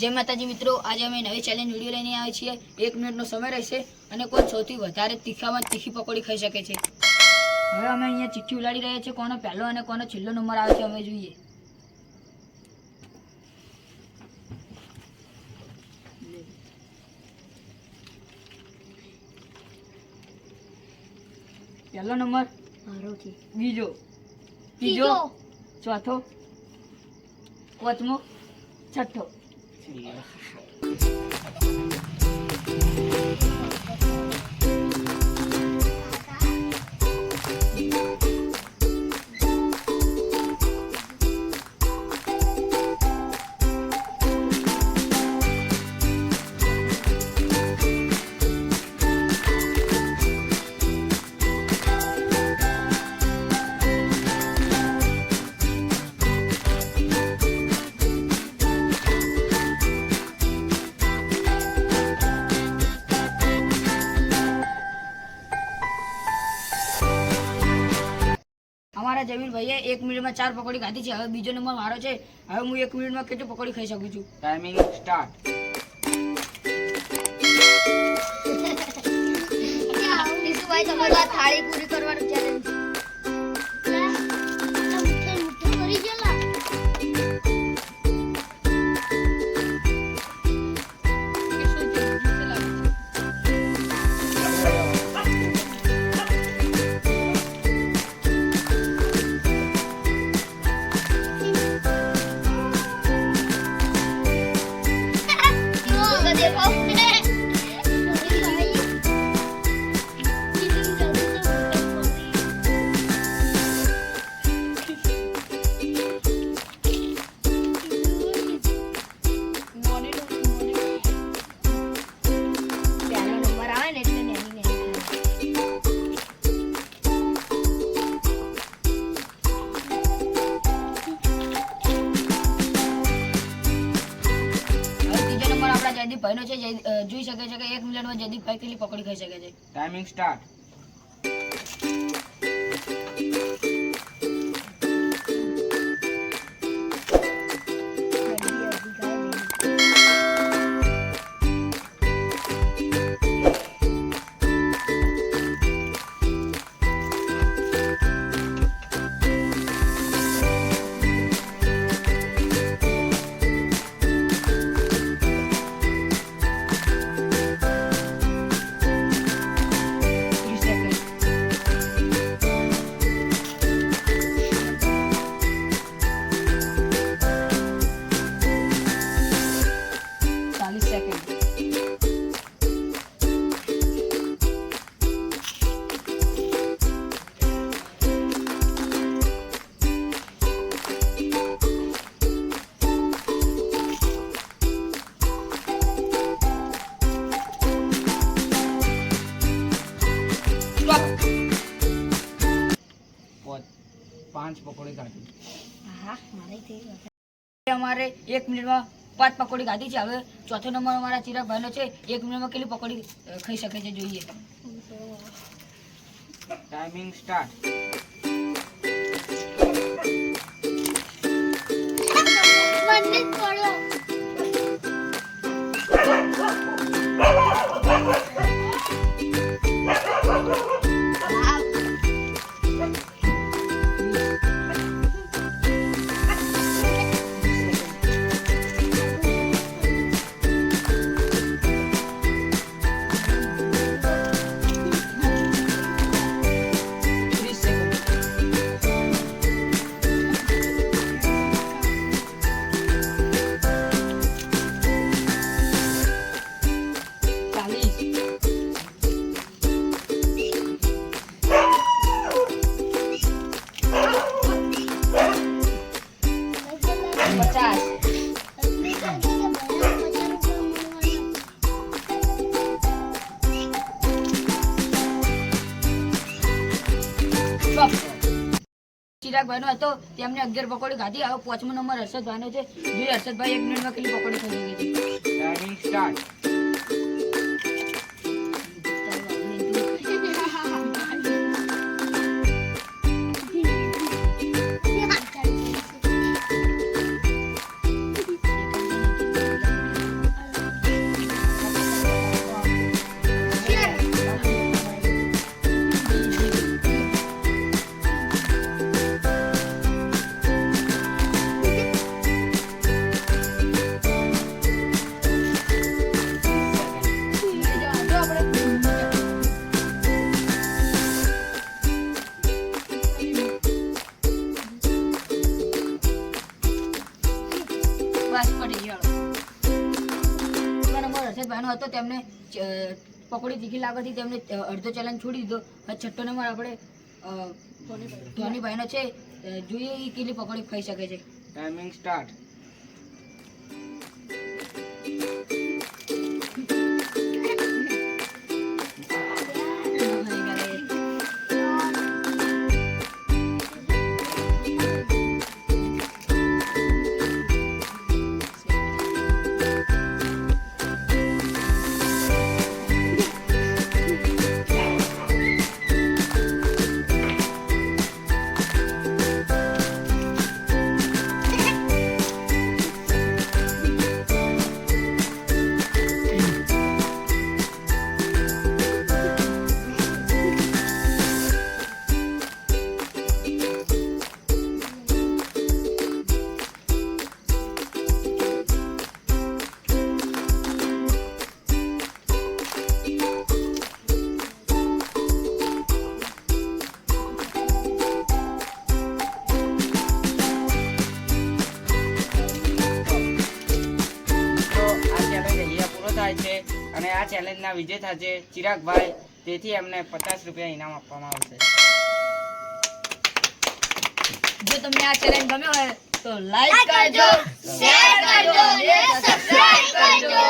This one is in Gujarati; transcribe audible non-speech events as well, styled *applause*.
જય માતાજી મિત્રો આજે અમે નવી ચેલેન્જ વીડિયો લઈને આવ્યા છીએ. એક મિનિટનો સમય રહેશે અને કોણ સૌથી વધારે તીખામાં તીખી પકોડી ખાઈ શકે છે. હવે અમે અહીંયા ચિઠ્ઠી ઉલાડી રહ્યા છીએ કોનો પહેલો અને કોનો છેલ્લો નંબર આવે છે અમે જોઈએ. પહેલો નંબર બીજો બીજો ત્રીજો ચોથો પાંચમો છઠ્ઠો. ถึง અમારા ભાઈએ એક મિનિટમાં ચાર પકોડી ખાધી છે. હવે બીજો નંબર મારો છે. હવે હું એક મિનિટમાં કેટલી પકોડી ખાઈ શકું છું? ટાઈમિંગ *laughs* સ્ટાર્ટ થાળી પૂરી કરવાનું ચેલેન્જ જયદીપભાઈનો છે જોઈ શકે છે કે એક મિનિટમાં જયદીપભાઈ કેટલી પકોડી ખાઈ શકે છે. ટાઈમિંગ સ્ટાર્ટ પાંચ પકોડી કાઢી. હા મારે થઈ અમારે એક મિનિટમાં પાંચ પકોડી ખાધી છે. હવે ચોથો નંબર અમારા ચિરાગભાઈનો છે. એક મિનિટમાં કેટલી પકોડી ખાઈ શકે છે જોઈએ. Timing start Stop. ચિરાગભાઈનો હતો, તેમને અગિયાર પકોડી ખાધી. હવે પાંચમો નંબર હર્ષદભાઈનો છે. જોઈએ હર્ષદભાઈ એક મિનિટમાં કેટલી પકોડી ખાઈ શકે સ્ટાર્ટ હતો, તેમને પકોડી તીખી લાગવાથી તેમને અડધો ચેલેન્જ છોડી દીધો. હવે છઠ્ઠો નંબર આપણે ધોની ભાઈનો છે જોઈએ એ કેટલી પકોડી ખાઈ શકે છે. ટાઈમિંગ સ્ટાર્ટ આ ચેલેન્જના વિજેતા છે ચિરાગભાઈ તેથી એમને પચાસ રૂપિયા ઇનામ આપવામાં આવશે. જો તમને આ ચેલેન્જ ગમ્યો હોય તો લાઈક કરજો શેર કરજો અને સબસ્ક્રાઇબ કરજો.